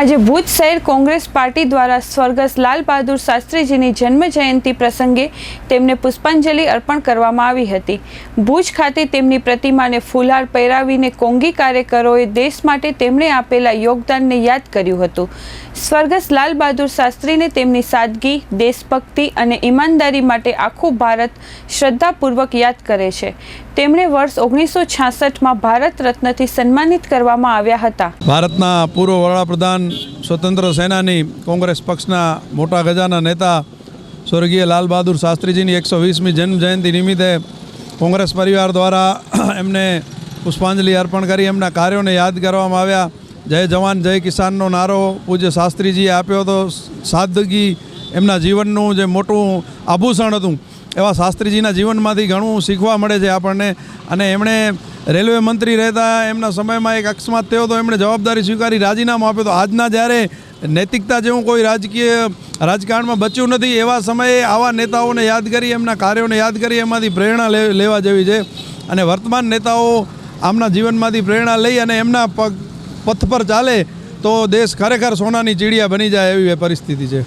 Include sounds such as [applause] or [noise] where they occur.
આજે ભુજ શહેર કોંગ્રેસ પાર્ટી દ્વારા સ્વર્ગસ્થ લાલ બહાદુર શાસ્ત્રીજીની જન્મ જયંતિ પ્રસંગે તેમને પુષ્પાંજલિ અર્પણ કરવામાં આવી હતી. ભુજ ખાતે તેમની પ્રતિમાને ફૂલહાર પહેરાવીને કોંગી કાર્યકરોએ દેશ માટે તેમણે આપેલા યોગદાનને યાદ કર્યું હતું. સ્વર્ગસ્થ લાલ બહાદુર શાસ્ત્રીને તેમની સાદગી, દેશભક્તિ અને ઈમાનદારી માટે આખું ભારત શ્રદ્ધાપૂર્વક યાદ કરે છે. તેમણે વર્ષ ઓગણીસો છાસઠમાં ભારત રત્નથી સન્માનિત કરવામાં આવ્યા હતા. ભારતના પૂર્વ વડાપ્રધાન સ્વતંત્ર સેનાની કોંગ્રેસ પક્ષના મોટા ગજાના નેતા સ્વર્ગીય લાલ બહાદુર શાસ્ત્રીજીની એકસો વીસમી જન્મજયંતિ નિમિત્તે કોંગ્રેસ પરિવાર દ્વારા [clears throat] એમને પુષ્પાંજલિ અર્પણ કરી. એમના કાર્યોને યાદ કરવામાં આવ્યા. જય જવાન, જય કિસાનનો નારો પૂજ્ય શાસ્ત્રીજીએ આપ્યો હતો. સાદગી એમના જીવનનું જે મોટું આભૂષણ હતું એવા શાસ્ત્રીજીના જીવનમાંથી ઘણું શીખવા મળે છે આપણને. અને એમણે રેલવે મંત્રી રહેતા એમના સમયમાં એક અકસ્માત થયો તો એમણે જવાબદારી સ્વીકારી, રાજીનામું આપ્યો તો આજના જ્યારે નૈતિકતા જેવું કોઈ રાજકીય રાજકારણમાં બચ્યું નથી, એવા સમયે આવા નેતાઓને યાદ કરી, એમના કાર્યોને યાદ કરી, એમાંથી પ્રેરણા લેવા જેવી છે. અને વર્તમાન નેતાઓ આમના જીવનમાંથી પ્રેરણા લઈ અને એમના પગ પથ પર ચાલે તો દેશ ખરેખર સોનાની ચીડિયા બની જાય એવી પરિસ્થિતિ છે.